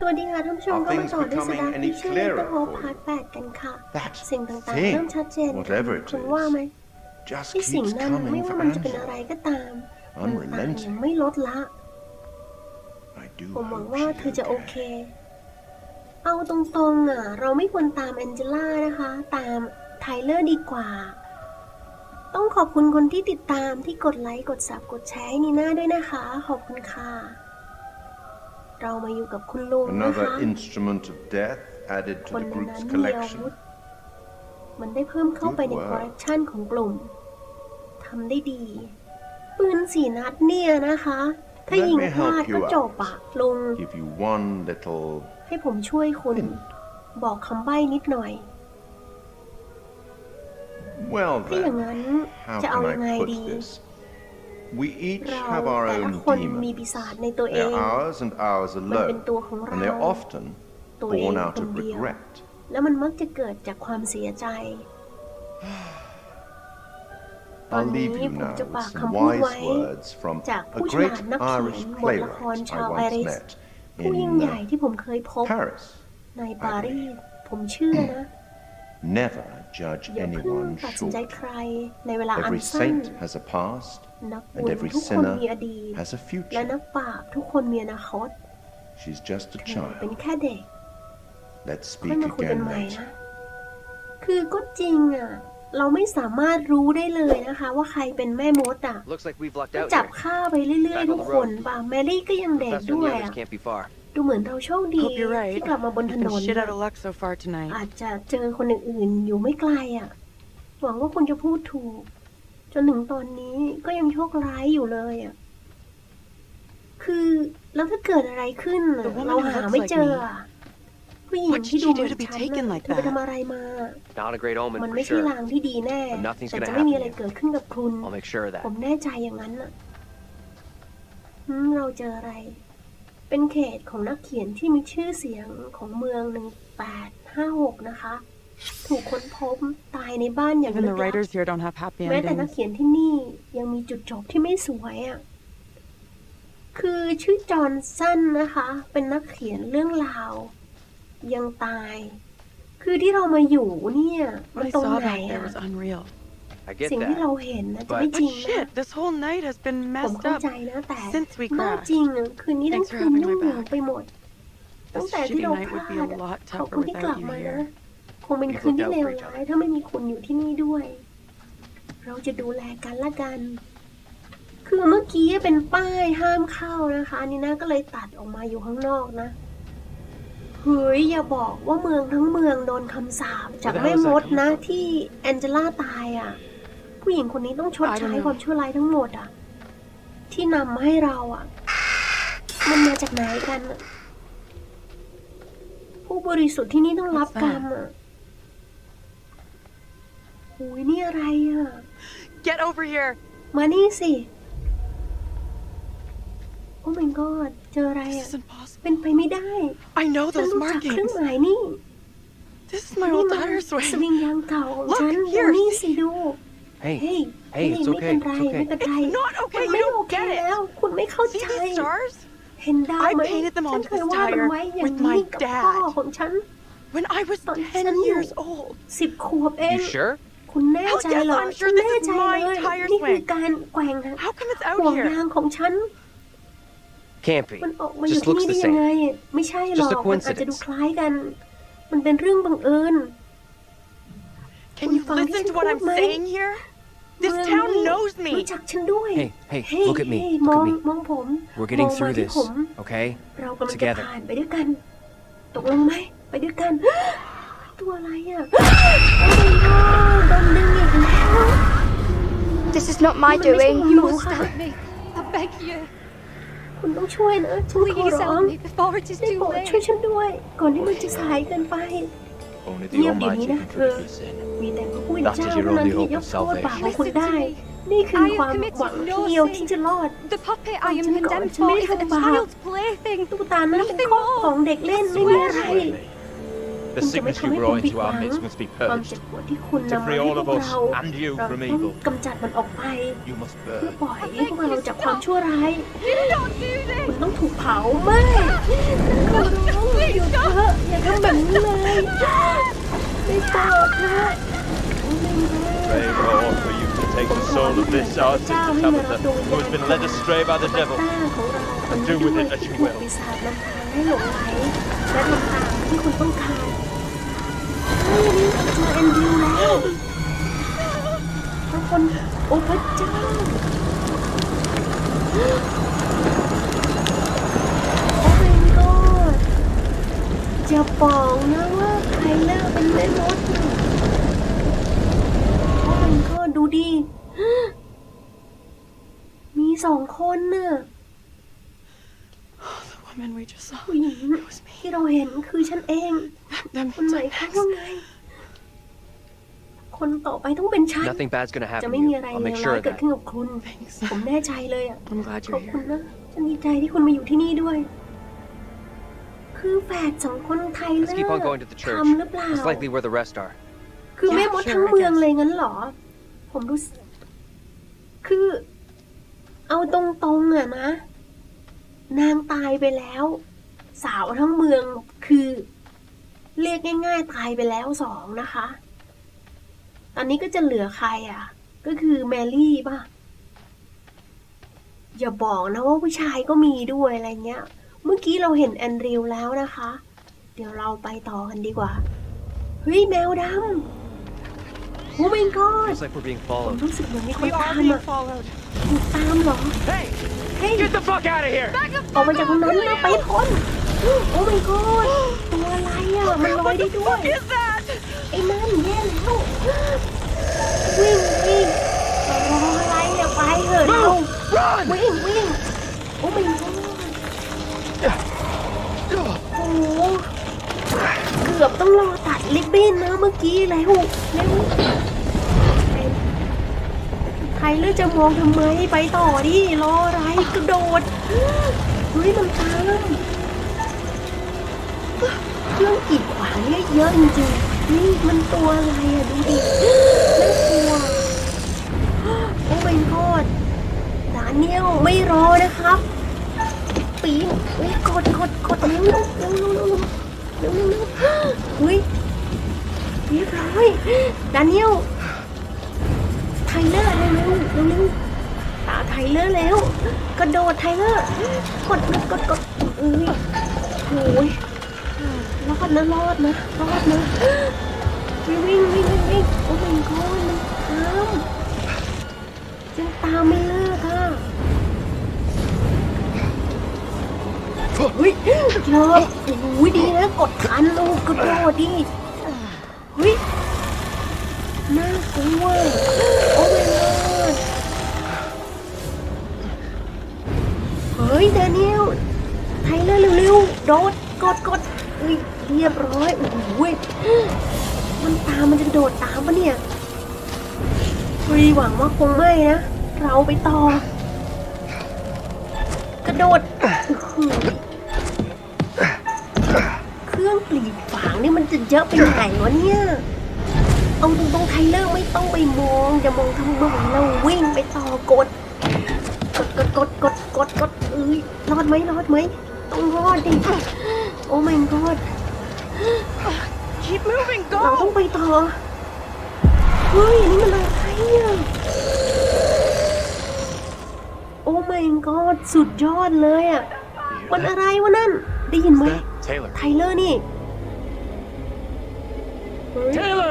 สวัสดีค่ะท่านผู้ชม Are ก็มา things ต่อด้วยส becoming ดา any ที่ชื่อ clearer เตอร์โฮ for พาร์ท you? แปดกันค่ะ That สิ่งต่างๆ thing, เริ่มชัดเจน whatever it คุณว่าไหม is, just ที่สิ่ง keeps นั้น ไม่ coming ว่า for มันจะเป็นอะไร Angela. ก็ตามมันต่างยัง Unrelenting. ไม่ลดละ I do ผมหวัง hope ว่าเธอจะโอ she's เค okay. เอาตรงๆอะ เราไม่ควรตามแองเจล่านะคะ ตามไทเลอร์ดีกว่า ต้องขอบคุณคนที่ติดตามที่กดไลค์ กดซับกดแชร์ให้นีน่าด้วยนะคะ ขอบคุณค่ะ เรามาอยู่กับคุณลุงนะคะ Another instrument of death added ค to น the ใน group's นั้นมีอาวุธ collection. มันได้เพิ่มเข้าไปใน Good ค work อลเลกชันของกลุ่มทำได้ดี ปืนสี่นัดเนี่ยนะคะ ถ้า Let ยิง me พลาด help you ก็จบ out. อะลุง Give you one little ให้ผมช่วยคุณ hint. บอกคำใบ้นิดหน่อย Well ถ้าอย่าง then, นั้น how จะเอา can ยังไง I put ดี this? We each เรา have our แต่ละ own คนมี demons. ปีศาจในตัวเอ They're ง ours and ours มันเป็น alone. ตัวของเรา And they're often ตัวเอง born out คน of เดียว regret. แล้วมันมักจะเกิดจากความเสียใจ ตอน I'll นี้ leave you ผม now จะ with ฝาก some คำพูดไว้ wise words from จาก a ผู้ฉ great ลาดนักเขีย Irish นบทละคร playwright ชาว I ไอริ once ส met ผู้ยิ่ง in ใหญ่ uh, ที่ผมเคยพบ Paris. ในปารีส ผมเชื่อนะ Never judge อย่าเพิ่ง anyone ตัดสินใจ short. ใครในเวลาอัน Every สั้น saint has a past, นัก and บุญ every ทุกคน sinner มีอดีต has a และ future. นักบาปทุกคนมีอนาคต She's just a เธอเป็น child. แค่เด็ก Let's ค่อย speak มาคุยกัน again ใหม่นะ later. คือก็จริงอะ เราไม่สามารถรู้ได้เลยนะคะ ว่าใครเป็นแม่มดอะ Looks like we've lucked ก็ out จับ here. ฆ่าไปเรื่อย ๆ ทุกคนป่ะแมรี่ก็ยังเด็ก Professor and ด้ว the ย others อะ can't be far. ดูเหมือนเราโชคดี Hope you're right. ที่กลับมาบนถ We've น been น shit น่ะ out of luck so far tonight. อาจจะเจอคนอื่นๆอยู่ไม่ไกลอะ หวังว่าคุณจะพูดถูก จนถึงตอนนี้ก็ยังโชคร้ายอยู่เลยอะ คือแล้วถ้าเกิดอะไรขึ้นน่ะ The woman เรา who หา looks ไม่ like เจออะผู้หญิง What did ที่ she ดูเหมื do อน to be ฉัน taken น่ะ like เธอไป that? ทำอะไรมา Not a great omen มัน for ไม่ใช่ sure. ลางที่ดีแน่ But nothing's แต่ gonna จะไม่มี happen อะไร to you. เกิดขึ้นกับคุณ I'll make sure of ผม that. แน่ใจอย่างนั้นน่ะอืมเราเจออะไร เป็นเขตของนักเขียนที่มีชื่อเสียงของเมืองหนึ่งแปดห้าหกนะคะ ถูกค้นพบตายในบ้านอย่าง Even ลึ the กลับ writers here don't have happy แม้แต่นัก endings. เขียนที่นี่ยังมีจุดจบที่ไม่สวยอะ่ะ คือชื่อจอห์นสันนะคะ เป็นนักเขียนเรื่องราว ยังตาย คือที่เรามาอยู่เนี่ย มัน What I ตรง saw ไหน back there อะ was unreal. I get สิ่งที่เรา that. เห็นนะจะ But- ไม่จริง But นะ shit, this whole night has been ผม messed เข้า up ใจนะ แต่ since we มาก crashed. จริงอะคืนนี้ทั้ง Thanks for คืน having ยุ่ my งเหยิง back. ไปหมด ตั้ง This แต่ที่ shitty เรา night พ would ลา be ด a อะ lot ขอบคุณ tougher ที่กลับ without you มานะ here. คงเป็น You've คืนที่ looked เล out ว for each ร้า other. ยถ้าไม่มีคุณอยู่ที่นี่ด้วย เราจะดูแลกันละกัน คือเมื่อกี้เป็นป้ายห้ามเข้านะคะนี่นะก็เลยตัดออกมาอยู่ข้างนอกนะเฮ้ยอย่าบอกว่าเมืองทั้งเมืองโดนคำสาปจาก Where the แม่ hell is ม that ด coming นะ from? ที่แองเจล่าตายอะ ผู้หญิงคนนี้ต้องชด I don't ใช้ know. ความชั่วร้ายทั้งหมดอะ ที่นำมาให้เราอะ มันมาจากไหนกันอะผู้บริสุทธิ์ที่นี่ต้องรับ What's กร that? รมอะ โอ้ยนี่อะไรอ่ะ Get over here! มานี่สิ โอ้ my god เจออะไร This อ่ะ is impossible. เป็นไปไม่ได้ I know ฉัน those รู้จักเครื่อง markings. หมายนี่ This is my นี่ old มัน tire ส swing. วิงยางเก่าของ Look, ฉัน here, ดูนี่ see? สิดู เฮ้ Hey, ย hey, เฮ้ย it's ไม่ okay. เป็นไร It's ไม่ okay. เป็นไร It's not มัน okay. You ไม่โอ don't เค get แล้ว it. คุณไม่เข้า See ใจ these stars? เห็นดาวไหม I painted them ฉัน onto เคย this วาดมัน tire ไว้อย่าง with นี้ my กับพ่อ dad ของฉัน when I was ตอนฉัน 10 อยู่ years old. สิบขวบเอง You sure? คุณแน่ใจ Oh, yes, เหรอ I'm ฉัน sure this แน่ is ใจ my เลย tire นี่คือ swing. การแกว่ง How come it's ห่ว out ง here? ยางของฉัน Can't be. มันออกมาอยู่ Just ที่ looks นี่ the ได้ยังไง same. ไม่ใช่หรอก Just a มันอาจจะดู coincidence. คล้ายกัน มันเป็นเรื่องบังเอิญ Can you คุณฟังที่ listen ฉั to น what พู I'm ดไหม saying here? This เมือง town นี้ knows me. รู้จักฉันด้วย Hey, hey, เฮ้ย look at me. เฮ้ย Look มอง at me. มองผม We're getting มองมา through ที่ this, ผม okay? เรากำลังจะ Together. ผ่านไปด้วยกัน ตกลงไหม ไปด้วยกัน ตัวอะไรอะโอ้ยโดนดึงอีกแล้ว This is not my มันไม่ใช่ doing. ของห You นู must ค่ะ help me. I beg you. คุณต้องช่วยนะฉันขอ Please ร้อง help me before it is ได้ too โปรด late. ช่วยฉันด้วย ก่อนที่มันจะสายเกินไป Only the Nhiều điều Almighty như can thế. forgive your sin. มีแต่พระผู้เป็น That is เจ้า your เท่านั้น only ที่ hope ย of กโทษบาปของ salvation. คุณ Listen ได้ to me. นี่คือ I have ความ committed หวัง no เดียว sin. ที่จะรอด The puppet I am ฉันก่อน condemned ฉันไม่ for ได้ is a ทำบาป child's plaything. ตุ๊กตานั้นเป็นของของเด็กเล่นไม่มีอะไร Swear me. คุณจะไม่ sickness ทำ you ให้ผม brought ผิด into หวั our ง midst must be ความเจ็บ purged. ปวดที่คุณ To นำมา free ให้ all พว of ก us เรา and you เรา from ต้อง evil. กำจัดมันออกไป You must เพื่อ burn. ปล่อยพวกเราจากความชั่วร้าย Don't do คุณ this! ต้องถูกเผาไม่ขอร้องหยุดเถอะอย่าทำแบบนี้เลย ไม่โปรดนะ Pray, Lord, for you to take the soul of this our sister Tabitha, who has been led astray by the devil. ของเรา Do with it as you will. ปีศาจนำทางให้หลงไหลและทำตามที่คุณต้องการ เฮ้ยนี่เราเอแอนดิวแล้วทุกคนโอ้พระเจ้าโอ้ my god จะบอกนะว่าไคเลอร์เป็นแม่มดน่ะโอ้ my god ดูดิมีสองคนเน่ะ The woman we just saw. ผู้หญิงที่เราเห็นคือฉันเอง Them คุณหมายความว่าไง คนต่อไปต้องเป็นฉัน Nothing bad's gonna จะ happen ไม่ to มี you. อะไร I'll เล make ว sure ร้าย of เกิด that. ขึ้นกับคุณ Thanks. ผมแน่ใจเลยอะ I'm glad ขอบ you're คุณ here. นะ ฉันดีใจที่คุณมาอยู่ที่นี่ด้วย คือแฝดสองคนไทยเล Let's อ keep on going to the ทำ church. หรือเปล่า It's likely where the rest are. คือแม่มด Yeah, sure, ทั้ง I เมือง guess. เลยงั้นเหรอ ผมรู้สึกคือ เอาตรงๆอะนะ นางตายไปแล้ว สาวทั้งเมืองคือ เรียกง่ายๆ ตายไปแล้วสองนะคะ ตอนนี้ก็จะเหลือใครอะ ก็คือแมรี่ป่ะ อย่าบอกนะว่าผู้ชายก็มีด้วยอะไรเงี้ย เมื่อกี้เราเห็นแอนดริวแล้วนะคะ เดี๋ยวเราไปต่อกันดีกว่า เฮ้ยแมวดำโอ้ my god Looks like we're being ผม followed. รู้สึกเหมือนมีคน We ตา are ม being อะ followed. ถูกตามเหรอ Hey! เฮ้ย Get the fuck out of here! ออกมาจากตรงนั้นนะไปพ้นโอ้ my god ตัวอะไรอะ มันลอยได้ด้วย Is that? ไอ้นั่นแย่แล้ววิ่งวิ่งรออะไรอะไปเถอะเราวิ่งวิ่งโอ้ my god โอ้โหเกือบต้องรอตัดลิบบิ้นนะเมื่อกี้แล้วเร็ว ใครเลือจะมองทำไมไปต่อดิรออะไรกระโดดเฮ้ยมันตามเครื่องกีดขวางเนี่ยเยอะจริงๆนี่มันตัวอะไรอะดูดิน่ากลัวโอ้ my god ดาเนียลไม่รอนะครับปีนเฮ้ยกดกดกดเร็วเร็วเร็วเร็วเร็วเร็วเฮ้ยเรียบร้อยดานิเอล ไทเลอร์เร็วเร็วเร็วตาไทเลอร์แล้วกระโดดไทเลอร์กดกดกดเอ้ยโอ้ยรอดนะรอดนะรอดนะวิ่งวิ่งวิ่งวิ่งวิ่งโอ้ my god มันตามยังตามไม่เลิกอะเฮ้ยเลิกโอ้ยดีนะกดคันลูกกระโดดดิเฮ้ย น่าโอ้ my god เฮ้ยแดเนียลไทเลอร์เร็วๆโดดกดกดเฮ้ยเรียบร้อยโอ้โหมันตามมันจะโดดตามปะเนี่ยเฮ้ยหวังว่าคงไม่นะ เราไปต่อ กระโดดเครื่องปลีกฝางนี่มันจะเยอะไปไหนวะเนี่ย เอาตรงๆไทเลอร์ไม่ต้องไปมองจะมองทำไมเราวิ่งไปต่อกด กดกดกดกดกดกดเอ้ยรอดไหมรอดไหมต้องรอดดิโอ้ my god Keep moving. เราต้อ Go. งไปต่อเฮ้ยอันนี่มันอะไรอะโอ้ my god สุดยอดเลยอะมันอะไรวะนั่นได้ยินไหม Taylor. ไทเลอร์นี่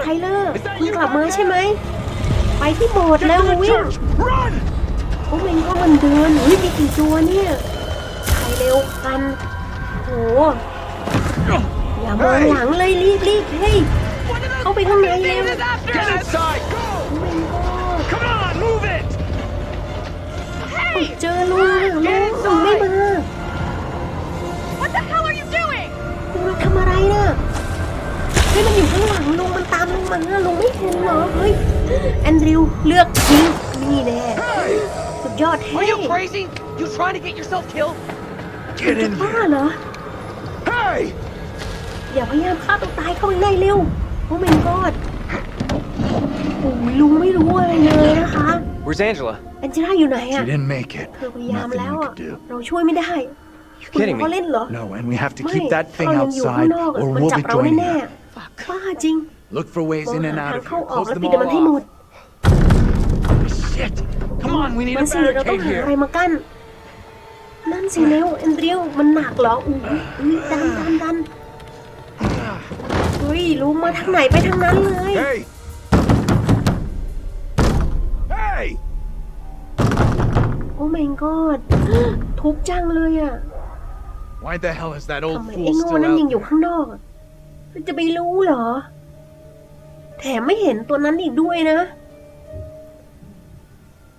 ไทเลอร์ Is that คุณ you กลับมา down ใช่ไหม ไปที่โบสถ์แล้ววิ่ง Run! โอ้ my god มันเดินเฮ้ยมีกี่ตัวเนี่ยไปเร็วกันโหอย่ามองหลังเลยรีบรีบเฮ้ย One of those เข้าไปข้างใน fucking เร็ว thieves is after Get us. inside! Go! โอ้ my god Come on, move it! เจอลุงแล้วลุงลุงไม่มา What the hell are you doing? ลุงมาทำอะไรน่ะเฮ้ยมันอยู่ข้างห ลังลุงมันตามลุงมาลุงไม่เห็นเหรอเฮ้ยแอนดริวเลือกยิงนี่แน่สุดยอดเท่ Are you crazy? You trying to get yourself killed? Get จะบ้าเหรอ Hey! อย่าพยายามฆ่าตัวตายเข้าไปในเร็วโอ้ my god โอ้ยลุงไม่รู้อะไรเลยนะคะ Where's Angela? แอนเจล่าอยู่ไหน She อะ didn't make it. เธอพยายาม Nothing แล้ว we อะ could do. เราช่วยไม่ได้ You คุณ kidding เขา me? เล่นเหรอ No, and we have to ไม่ keep that เรา thing ยังอยู่ข้าง outside นอกอะ or มัน we'll จับ be เรา joining แน่ her. ๆ บ้าจริง Look for ways มอง in and หา out ทาง of เข้า here. ออก Close แล้ว them ปิด all มันให้หมด off. Shit! Come on, we need มั a นสิเราต้อง barricade หาอะไร here. มากั้น นั่นสิเร็วแอนเดรียวมันหนักเหรออู้ยอุ๊ยดันดันดันเฮ้ยลุงมาทางไหนไปทางนั้นเลย Hey! Hey! โอ้ my god ทุบจังเลยอะ Why the hell is that ทำ old ไม fool ไอ้โง่ still นั่นยัง out อยู่ there? ข้างนอกอะ จะไปรู้เหรอ แถมไม่เห็นตัวนั้นอีกด้วยนะ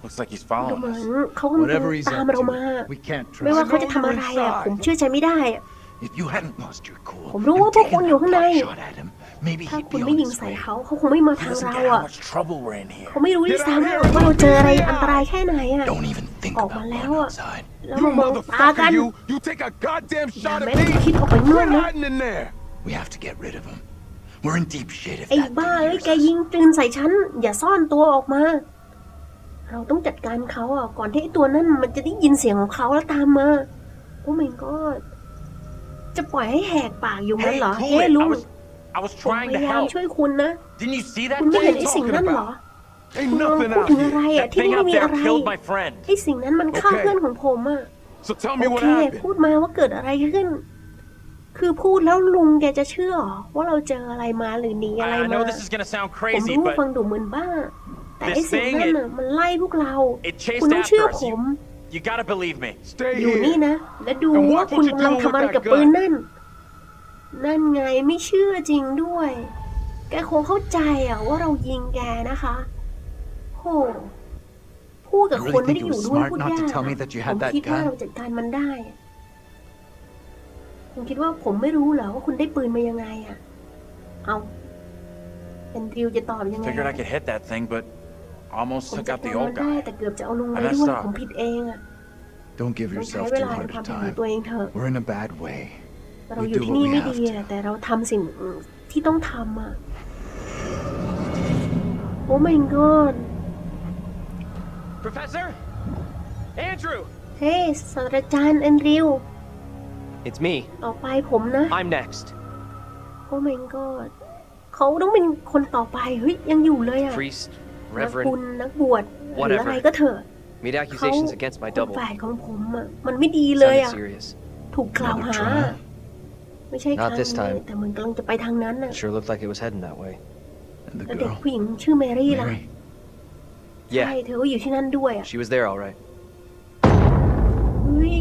Looks like he's ดู following เหมือน us. เขากำลัง Whatever he's ตาม up เรามา to, we can't ไม่ว่า trust เขาจะทำอะไรอะ ผมเชื่อใจไม่ได้อะ If you hadn't lost your cool ผมรู้ว่า and พวกคุณ taken อยู่ that ข้างใน pot shot at him, maybe ถ้า he'd คุณ be ไม่ on ยิง his ใส่ way. เขา เขาคงไม่มา He ทาง doesn't เรา get how อะ much trouble we're in here. เขาไม่รู้ด้วย Get ซ้ำ out อะ here ว่าเรา and เจออะไร get อันต out. รายแค่ไหนอะ Don't even think ออก about มาแล้ว going อะ outside. แล้ว You มามองตากัน motherfucker, you! You take a goddamn อย่า shot แม้ at แต่ me! คิดออกไปนอก We're นะ hiding in there! We have to get rid of him. We're in deep shit if ไอ้ that บ้า thing เอ้ย hears แก us. ยิงปืนใส่ฉัน อย่าซ่อนตัวออกมา เราต้องจัดการเขาอะ ก่อนที่ไอ้ตัวนั้นมันจะได้ยินเสียงของเขาแล้วตามมาโอ้ my god จะปล่อยให้แหกปากอยู่งั้น Hey, เหรอ cool เฮ้ it. ลุ I ง was, I was ผม trying พ to ยายาม help. ช่วยคุณนะ Didn't you see that คุณไม่ thing เห็น I'm ไอ้สิ่ง talking นั้นเหรอ about? Ain't คุณกำลัง nothing พูด out ถึงอะไร here. อะ That ที่ thing นี่ไม่ out มี there อะไร killed my friend. ไอ้สิ่งนั้นมันฆ่า Okay. เพื่อนของผมอะ So tell โอ me what เค happened. พูดมาว่าเกิดอะไรขึ้น คือพูดแล้วลุงแกจะเชื่อเหรอว่าเราเจออะไรมาหรือหนีอะไร I มา know this is gonna sound ผม crazy, รู้ฟัง but ดูเหมือนบ้า แต่ไอ้ This สิ่ง thing, นั้น it- น่ะมันไล่พวกเรา it chased คุณต้องเชื่อ after ผ us. ม You, you gotta believe me. อยู่นี่นะ และดู And ว่า watch คุณ what you're กำลัง doing ทำอะไร with that กับปืน gun. นั่น นั่นไงไม่เชื่อจริงด้วย แกคงเข้าใจอะว่าเรายิงแกนะคะโหพูดกับ You คน really ไม่ think ได้ it อยู่ was ด้วย smart พูด not ยา to ก tell me อะ that you ผ had ม that คิดว่า gun? เราจัดการมันได้อะ ผมคิดว่าผมไม่รู้เหรอว่าคุณได้ปืนมายังไงอะเอาเป็นทิวจะตอบยังไง Figured I could hit that thing, but ผ almost ม took จัด out การ the มัน old ได้ guy. แต่เกือบจะเอาลง I ไป messed ด้วย up. ผมผิดเองอะ Don't give ต้องใช้ yourself เว too ลาใน hard ความ a ผิดของ time. ตัวเองเถอะ We're in a bad way. เราอยู่ที่นี่ไม่ดีอะแต่เราทำสิ่งที่ต้องทำอะโอ้ my god Professor? Andrew! เฮ้ศาสตราจารย์แอนดริว It's me. ต่อไปผมนะ I'm next. โอ้ my god เขาต้องเป็นคนต่อไป เฮ้ย ยังอยู่เลยอะ Priest, นักบุญ Reverend, นักบวชหรือ Whatever อะไรก็เถอะ made เขา accusations against my คน double. แฝดของผมอะมันไม่ดีเลย Sounded อะ serious. ถูกกล่าวหา Another trial? ไม่ใช่ครั้ง Not this นี้ time. แต่มันกำลังจะไปทางนั้นน่ะ Sure looked like it was heading that way. And the แล้วเด็ก girl, ผู้หญิงชื่อแมรี่ล่ะ Mary, ใช่ Yeah, เธอก็อยู่ที่นั่นด้วยอะ she was there all right. เฮ้ย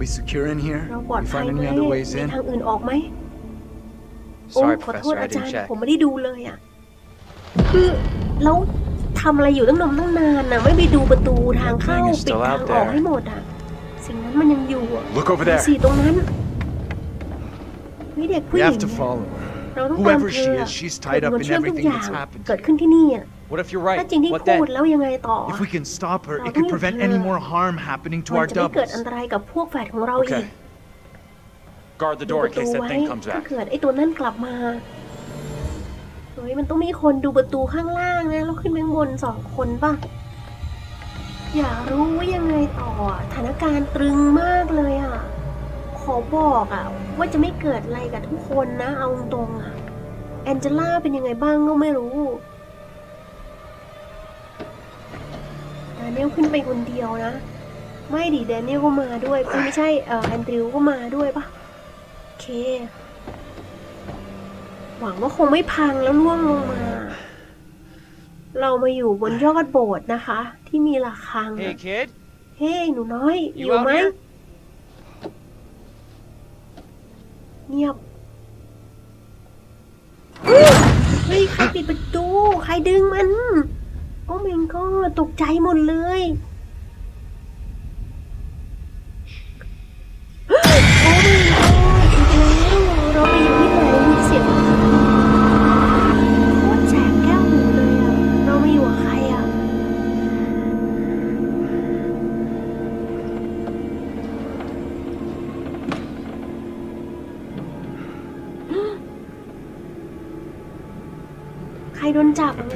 we secure in here? เราปลอด You ภัย find ไหม any other ways มี in? ทางอื่นออกไหมโอ้ Sorry, ขอโทษ Professor, I อาจาร didn't ย์ check. ผมไม่ได้ดูเลยอะ คือแล้วทำอะไรอยู่ตั้งนานตั้งนานน่ะ ไม่ไปดูประตูทางเข้า That thing is ปิด still ทาง out ออก there. ให้หมดอะ สิ่งนั้นมันยังอยู่อะ Look over ดู there. สิตรงนั้นมีเด็กผู้ We หญิ have ง to follow her. เราต้องตาม Whoever เธ she อ is, she's เธอ tied เป็น up คน in เชื่อมทุก everything อย่าง that's happened. เกิดขึ้นที่นี่อะ What if you're ถ้า right? จริงที่ What พูด then? แล้วยังไงต่อ If we can stop her, it Well, could we prevent can- any more harm happening to มัน our จะไม่เกิด doubles. อันตรายกับพวกแฝดของเราอีก Okay. Guard the ดู door ป in ระตู case that ไว้ thing comes ถ้า back. เกิดไอ้ตัวนั่นกลับมาเฮ้ยมันต้องมีคนดูประตูข้างล่างนะแล้วขึ้นไปข้างบนสองคนป่ะ อยากรู้ว่ายังไงต่ออะสถานการณ์ตรึงมากเลยอะ ขอบอกอะ ว่าจะไม่เกิดอะไรกับทุกคนนะ เอาตรงๆอะ แอนเจล่าเป็นยังไงบ้างก็ไม่รู้ เนียลขึ้นไปคนเดียวนะ ไม่ดิแดเนียลก็มาด้วยเอ้ยไม่ใช่เอ่อแอนดริวก็มาด้วยปะโอเค หวังว่าคงไม่พังแล้วล่วงลงมา เรามาอยู่บนยอดโบสถ์นะคะ ที่มีระฆัง Hey, อะ kid. เฮ้ยหนูน้อย You อยู่ไหม out here? เงียบเฮ้ยเฮ้ย ใครปิดประตู ใครดึงมันโอ้ เมงก็ตกใจหมดเลย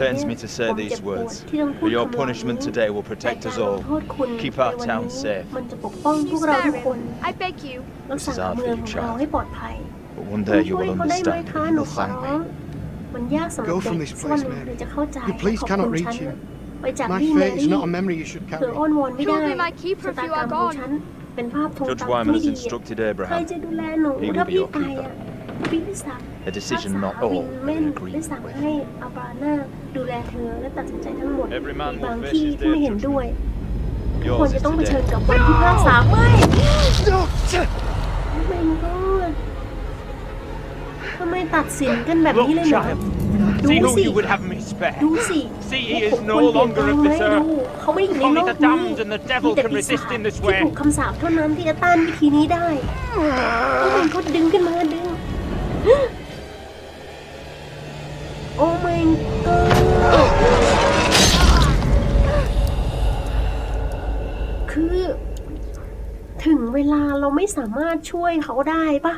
pains me to say these words, but your punishment today will protect us all. Keep our town safe. I beg you. This is hard for you, child. But one day you will understand and will thank me. Go from this place, Mary. Your place cannot reach you. My fate is not a memory you should carry. Surely my keeper if you are gone. Judge Wyman has instructed Abraham. He will be your keeper. A decision not all will agree with. ให้อาบราน่าดูแลเธอและตัดสินใจทั้งหมด Every man มี will บาง face ที่ his ที่ไม่ day เห็น of ด้วย judgment. ควร Yours จะ is ต้องเผชิญ today. กับวันที่พากษาไม่ No! ไม่ก็ทำไมตัดสินกันแบบนี้เลย Look, เหรอ child. ดู See who สิ you would have me spare. ดูสิ See, ว่า he is ผม no ควรเปลี่ยน longer แปลง of ไหม this ดู earth. เขาไม่อยู่ใน Only โลก the นี้ damned and the devil มีแต่ can ปีศา resist จ in this ที่ way. ถูกคำสาปเท่านั้นที่จะต้านวิธีนี้ได้โอ้มันก็ดึงขึ้นมาดึงโอ้ my ไม่สามารถช่วยเขาได้ปะ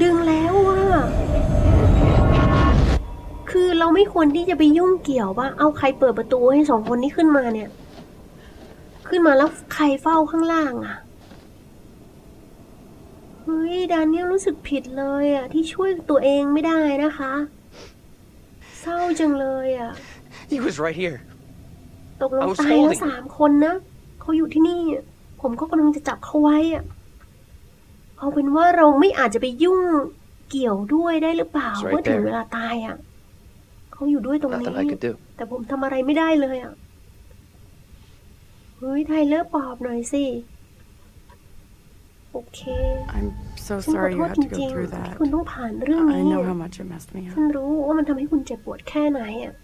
ดึงแล้วอะคือเราไม่ควรที่จะไปยุ่งเกี่ยวปะเอาใครเปิดประตูให้สองคนนี้ขึ้นมาเนี่ย ขึ้นมาแล้วใครเฝ้าข้างล่างอะเฮ้ยดานเนียลรู้สึกผิดเลยอะที่ช่วยตัวเองไม่ได้นะคะ เศร้าจังเลยอะ He was right here. ตกลง I was ตายแล้ว holding สามคนนะเขาอยู่ที่นี่อะผมก็กำลังจะจับเขาไว้อะเอาเป็นว่าเราไม่อาจจะไปยุ่งเกี่ยวด้วยได้หรือเปล่า It's right เมื่อถึง there. เวลาตายอะเขาอยู่ด้วยตรงนี้ Nothing I could do. แต่ผมทำอะไรไม่ได้เลยอะเฮ้ยไทเลอร์ปอบหน่อยสิ โอเค I'm so ฉันขอ sorry โท you ษ had จ to ริ go ง through ๆที่ that. คุณต้องผ่านเรื่อง I นี้ know อะ how much it messed me ฉั up. นรู้ว่ามันทำให้คุณเจ็บปวดแค่ไหนอะ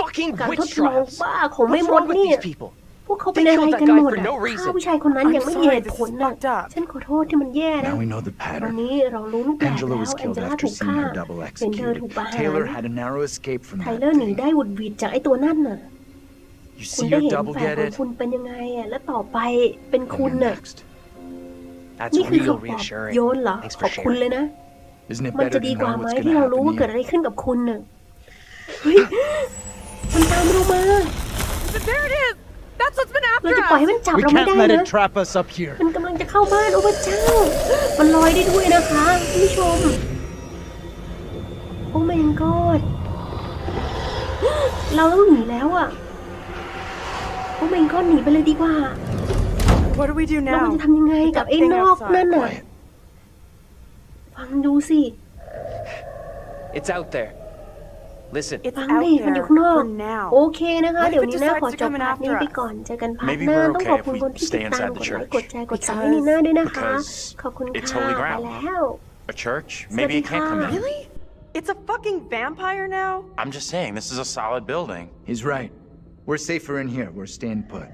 Fucking การท witch ดลอง trials. บ้าของไม่ What's มด wrong with เนี่ย these people? พวกเขาเป็นอะไรกันหมดอะ They killed that guy for no reason. ฆ่าผู้ชายคนนั้น I'm ยังไม่มี sorry, เหตุผล this is นะ fucked up. ฉันขอโทษที่มันแย่นะ Now we know the วัน pattern. นี้เรารู้รูปแบบแล้ว Angela แอ was น killed เจล่า after ถูก seeing ฆ่า her double เห็นเธอ executed. ถูกประหาร Taylor had a narrow escape from ไท that. เลอร์หนี thing. ได้หวุดหวิดจากไอ้ตัวนั่นน่ะ You คุณ see ได้ your เห็น double แฟน get ของ it? คุณเป็นยังไงอะและต่อไปเป็น And คุณ you're น่ะ next. That's นี่คือ real คำปลอบ reassuring. โยนเหรอ Thanks ข for อบคุณ sharing. เลยนะ Isn't it มัน better จะ to ดีกว่า know ไหม what's ที่ gonna เรารู้ happen ว่า to เกิด you? อะไรขึ้นกับคุณน่ะเฮ้ย มันตามเรามา There it is! That's what's been เรา after จะปล่อยให้ us! มันจับ We เราไม่ can't ได้ let นะ it trap us up here. มันกำลังจะเข้าบ้านโอ้พระเจ้า มันลอยได้ด้วยนะคะคุณผู้ชม โอ้ my god เราต้องหนีแล้วอะโอ้ my god หนีไปเลยดีกว่า What do we do เรา now? จะทำยังไง With กับ that ไอ้ thing นอก outside. นั่นน่ะ Quiet. ฟังดูสิ It's out there. Listen. It's ฟัง out ดิมันอยู่ there ข้างนอก for now. โอเคนะคะ What if เดี๋ยว it นี้น่า decides ขอ to จบ come in พาร์ทนี้ after ไป us? ก่อนเจอกันพาร์ท Maybe หน้า we're ต้อง okay ขอบ if คุณ we คนที่ติ stay ดตาม inside ก the ดไลค์ church. กดแชร์กดซับให้ Because นีน่าด้วยนะคะ because ขอบคุณ it's ค่ะ holy ไป ground. แล้ว A church? Maybe it can't come in. Really? It's a fucking vampire now? I'm just saying, this is a solid building. He's right. We're safer in here. We're staying put.